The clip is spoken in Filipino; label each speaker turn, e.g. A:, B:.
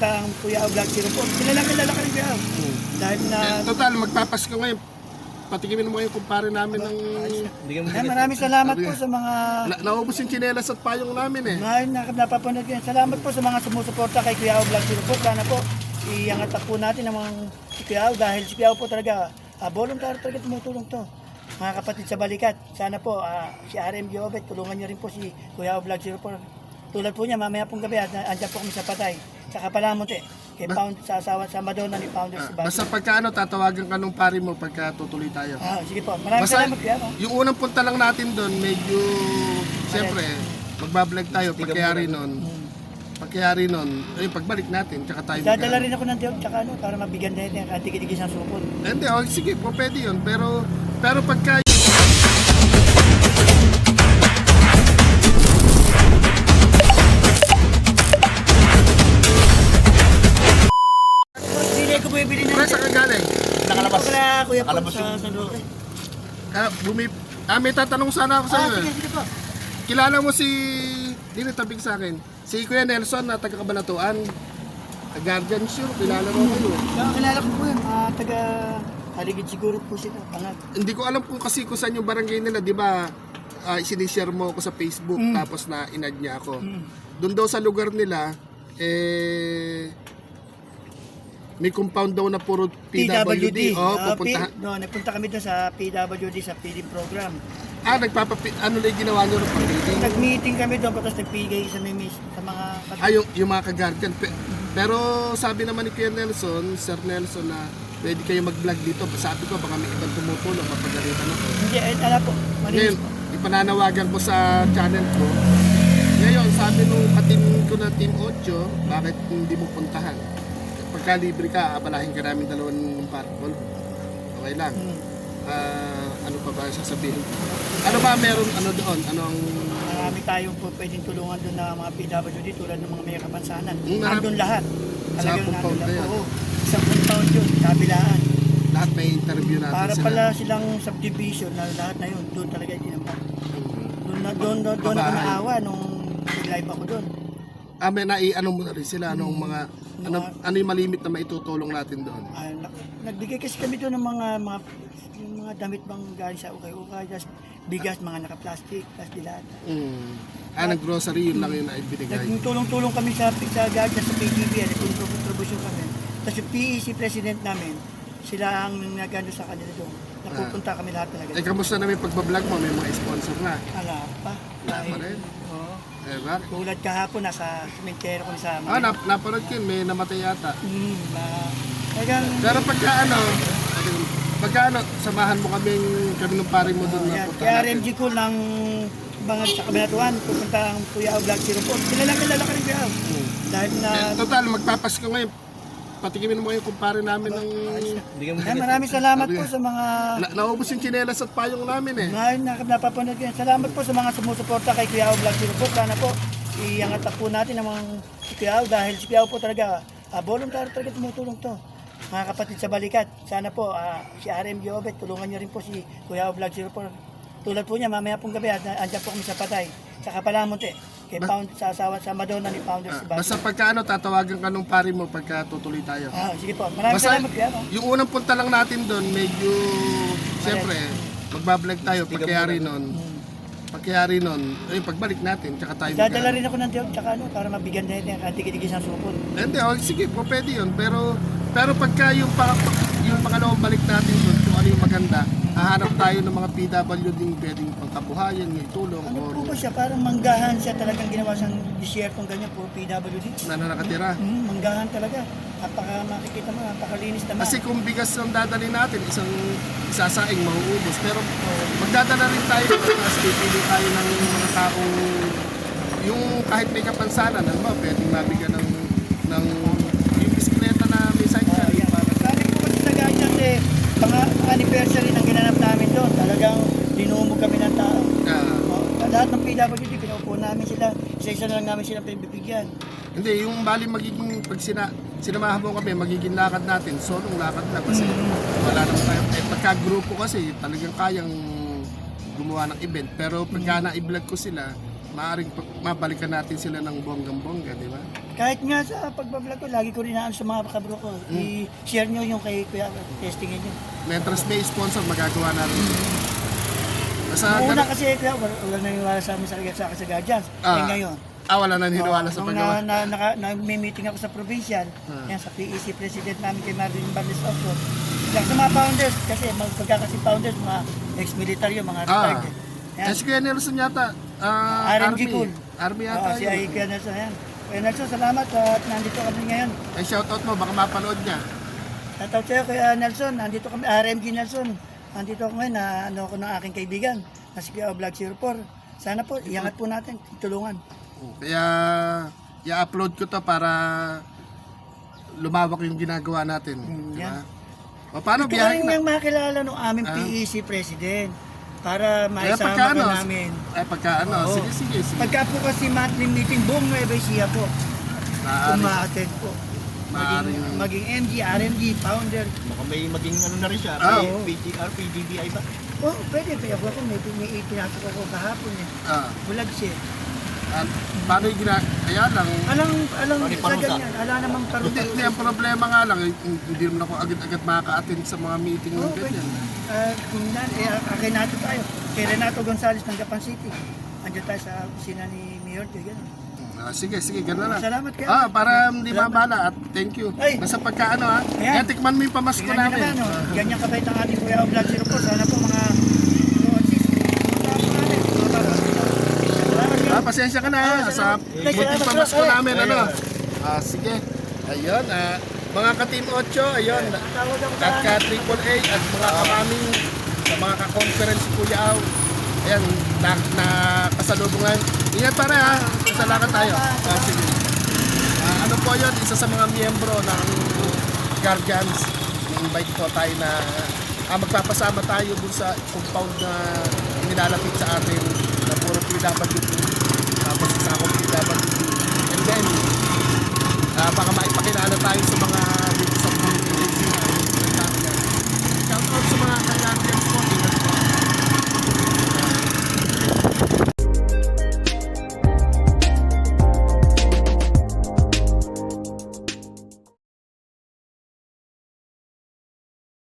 A: pupunta ang Kuya Vlog Zero po. Kilala kilala ka rin Kuya. Au. Dahil na...
B: Eh, total, magpapasko ngayon. Patikimin mo ngayon kumpare namin ng...
A: Ay, maraming salamat po sa mga...
B: Na, naubos yung chinelas at payong namin eh.
A: Ngayon na napapanood ko yan. Salamat po sa mga sumusuporta kay Kuya Vlog Zero po. Sana po iangat po natin ang mga si Kuya dahil si Kuya po talaga uh, volunteer talaga tumutulong to. Mga kapatid sa balikat, sana po ah, si RM Jobet, tulungan niyo rin po si Kuya Vlog Zero po. Tulad po niya, mamaya pong gabi, at andyan po kami sa patay. Sa Kapalamonte, kay Pound, sa asawa, sa Madonna ni Founder si Bobby.
B: Basta pagka ano, tatawagan ka nung pare mo pagka tutuloy tayo.
A: Ah, sige po. Maraming
B: Basta
A: salamat Kuya. Au.
B: yung unang punta lang natin doon, medyo, siyempre, magbablog tayo pagkayari nun. Pagkayari nun, ayun, pagbalik natin, tsaka tayo
A: Dadala rin ako ng Diyon, tsaka ano, para mabigyan din natin ang tigil-tigil sa supot.
B: Hindi, oh, sige po, pwede yun. Pero, pero pagka
A: kuya po sa San Roque.
B: Ah, bumi... Ah, may tatanong sana ako sa
A: Ah,
B: iyo.
A: sige,
B: eh.
A: sige po.
B: Kilala mo si... Dili tabing sa akin. Si Kuya Nelson na taga Kabanatuan. Guardian sure, kilala mo kayo.
A: Kaya kilala ko po yan. Ah, taga Haligid siguro po sila. Pangag.
B: Hindi ko alam kung kasi kung saan yung barangay nila, di ba? Uh, sinishare mo ako sa Facebook
A: Mm.
B: tapos na inad niya ako. Doon daw sa lugar nila, eh may compound daw na puro PWD. Oh,
A: Ah,
B: pupunta.
A: P- no, nagpunta kami doon sa PWD sa feeding program.
B: Ah, nagpapapi... Ano na ginawa nyo ng pag-meeting?
A: Nag-meeting kami doon tapos nagbigay sa mimis sa mga
B: Ah, yung, yung mga ka-guardian. Pe- Pero sabi naman ni Kuya Nelson, Sir Nelson na pwede kayo mag-vlog dito. Sabi ko baka may ibang tumutulong, mapagalitan ako.
A: Hindi, eh, ala po.
B: Ngayon,
A: Malinis po.
B: ipananawagan ko sa channel ko. Ngayon, sabi nung katim ko na Team 8, bakit hindi mo puntahan? Pagka libre ka, abalahin ka namin dalawang parkol. Okay lang.
A: Hmm.
B: Ah, ano pa ba sasabihin? Ano ba meron ano doon? Ano ang
A: Marami tayong po pwedeng tulungan doon na mga PWD tulad ng mga may kapansanan.
B: Mm, marami-
A: Nandun lahat. Talagang nandun
B: na
A: lahat. Oo. Isang compound yun, kabilaan.
B: lahat may interview natin
A: Para
B: sila.
A: pala silang subdivision na lahat na yun, doon talaga itinampak.
B: Mhm.
A: Doon na doon doon, doon ako naawa nung nag-live ako doon.
B: Ah, may nai-ano mo na rin sila, anong mga, ano, ano yung malimit na maitutulong natin doon?
A: Nak- nagbigay kasi kami doon ng mga mga yung mga damit bang galing sa ukay-ukay, tas bigas, mga naka-plastic, tas dilata.
B: Mm. Ah, nag-grocery, yun lang yung naibinigay.
A: Nagtulong-tulong kami sa sa guard sa PGB, nagkontribusyon kami. Tapos yung PEC president namin, sila ang nagano sa kanila doon. Napupunta kami lahat talaga.
B: Eh, kamusta namin pagbablog mo? May mga sponsor na.
A: Wala pa.
B: Wala pa rin.
A: Oo.
B: Eh, bakit?
A: Tulad kahapon, nasa sementeryo kami sa
B: Ah, nap napanood ko yun, may namatay yata.
A: Hmm, na, talagang,
B: Pero pagka ano, pagka ano, samahan mo kami, kami ng pare mo doon punta
A: kaya. RMG ko ng mga sa kabinatuan, pupunta ang Kuya Vlog Zero po. Kilala kilala ka rin Kuya.
B: Hmm.
A: Dahil na,
B: Eh, total, magpapasko ngayon. Patikimin mo ngayon kumpare namin ng...
A: ay, maraming salamat po sa mga
B: Na, naubos yung chinelas at payong namin eh.
A: Ngayon na napapanood ko yan. Salamat po sa mga sumusuporta kay Kuya Vlog Zero po. Sana po iangat po natin ang mga si Kuya dahil si Kuya po talaga uh, volunteer talaga tumutulong to. Mga kapatid sa balikat, sana po ah, si RM Jobet, tulungan niyo rin po si Kuya Vlog Zero po. Tulad po niya, mamaya pong gabi, at andyan po kami sa patay. Sa Kapalamonte, kay Pound, sa asawa, sa Madonna ni Founder si
B: Ah,
A: Bobby.
B: basta pagka ano, tatawagan ka nung pare mo pagka tutuloy tayo.
A: Ah, sige po. Maraming
B: Basta
A: salamat Kuya
B: yung unang punta lang natin doon, medyo, siyempre, magbablog tayo pagkayari nun. Pagkayari nun, ayun, pagbalik natin, tsaka tayo
A: Dadala rin ako ng Diyon, tsaka ano, para mabigyan din natin ang tigil-tigil sa supot.
B: Hindi, oh, sige po, pwede yun. Pero, pero pagka yung, pa, yung pangalawang balik natin doon, kung ano yung maganda, hahanap tayo ng mga PWD pwedeng pangkabuhayan, may tulong,
A: Ano
B: or
A: po ba siya? Parang manggahan siya talagang ginawa siyang disyertong ganyan po PWD.
B: na na nakatira.
A: Mm, manggahan talaga. Napaka makikita mo, napakalinis naman.
B: Kasi kung bigas ang dadali natin, isang isasaing mauubos. Pero magdadala rin tayo, mas pipili tayo ng mga taong yung kahit may kapansanan, ano ba, pwedeng mabigyan ng, ng yung bisikleta na may side
A: Ah, yan. Sabi po kasi sa ganyan eh, pang anniversary ng ginanap namin doon. Talagang dinumog kami ng tao.
B: Ah,
A: Oh, PWD, pinupo namin sila. Isa-isa na lang namin sila pinibigyan.
B: Hindi, yung bali magiging pag sina, sinamahan mo kami, magiging lakad natin, solong lakad na kasi wala naman tayo. Eh, pagka grupo kasi, talagang kayang gumawa ng event. Pero pagka na-vlog ko sila, maaring pa- mabalikan natin sila ng bonggang-bongga, di ba?
A: Kahit nga sa pagbablog ko, lagi ko rin naan sa mga kabro ko. I-share nyo yung kay Kuya, testingin nyo.
B: Mentors may sponsor, magagawa natin. Basta,
A: Una kasi Kuya, wala, wala naniniwala sa amin sa, sa, sa Guardians.
B: Ah.
A: Eh ngayon.
B: ah, wala na niniwala sa
A: Nung
B: paggawa.
A: na, na, naka, na, may meeting ako sa provincial,
B: Ah.
A: yan, sa PEC president namin kay Marvin Bandes Oso. Yan, sa mga founders, kasi magpagka kasi founders, mga ex-military, mga
B: Ah.
A: retired. Yan.
B: Eh, si Kuya Nelson yata, ah,
A: RMG
B: Army.
A: Cool.
B: Army yata
A: Oo, si
B: yun.
A: ay Kuya Nelson, yan. Kuya Nelson, salamat at nandito kami ngayon.
B: Eh, shoutout mo, baka mapanood niya.
A: Shoutout sa'yo Kuya Nelson, nandito kami, RMG Nelson. Nandito ako ngayon na ano ko ng aking kaibigan, na si Kuya Vlog 04. Sana po, iangat po natin, tulungan.
B: Kaya, i-upload ko to para lumawak yung ginagawa natin.
A: Mm,
B: di ba?
A: yan.
B: O paano
A: Ito
B: biyahe
A: rin
B: na?
A: yung makilala ng aming
B: Ah.
A: PEC president para maisama
B: pagka
A: ka
B: ano,
A: namin.
B: eh pagka ano,
A: Oo.
B: sige, sige, sige.
A: Pagka po kasi monthly meeting, buong Nueva Ecija po, umaattend po. Maging,
B: Maaaring-
A: maging MG, RMG, founder.
C: Baka may maging ano na rin siya,
B: Ah,
C: may
A: oo.
C: PGR, PGBI ba?
A: Oh, pwede. Pwede ako. May, may ipinasok ako kahapon eh.
B: Ah,
A: Bulag siya.
B: at paano yung gina... Kaya lang,
A: Alang, alang
C: Pari
A: sa
C: parusa.
A: ganyan. Ala namang
B: hindi,
A: parusa.
B: hindi, ang problema nga lang, eh, hindi naman ako agad-agad makaka-attend sa mga meeting
A: Oo,
B: ng
A: pwede.
B: ganyan.
A: Ah, kung yan, eh, ah, kay Renato tayo. Kay Renato Gonzales ng Gapan City. Andiyan tayo sa opisina ni Mayor. Kaya ganun.
B: Ah, sige, sige, gano'n na.
A: Salamat kayo.
B: Ah, para hindi mabala at thank you.
A: Ay.
B: Basta pagka ano ha,
A: Ayan.
B: yan, tikman mo yung pamasko
A: Tingnan nyo
B: namin.
A: naman, oh. Ganyan kabait ang ating Kuya Vlog 04. Sana po mga. Salamat po kayo.
B: Ah, pasensya ka na ha, sa
A: Thank you.
B: munting pamasko namin, ano. Ah, sige. Ayun, ah, mga ka-Team 8, ayun,
A: sa
B: at ka-Triple A at mga kamaming sa mga ka-conference si Kuya Au. Ayan, na, na kasalubungan. Ingat pare ha, kasalakan tayo. Ah, sige. Ah, ano po yun, isa sa mga miyembro ng Guardians. Invite po tayo na ah, magpapasama tayo dun sa compound na nilalapit sa atin na puro PWD. Tapos isa akong PWD. And then, ah, baka maipakilala tayo sa mga dito sa community. Shout out sa mga kailangan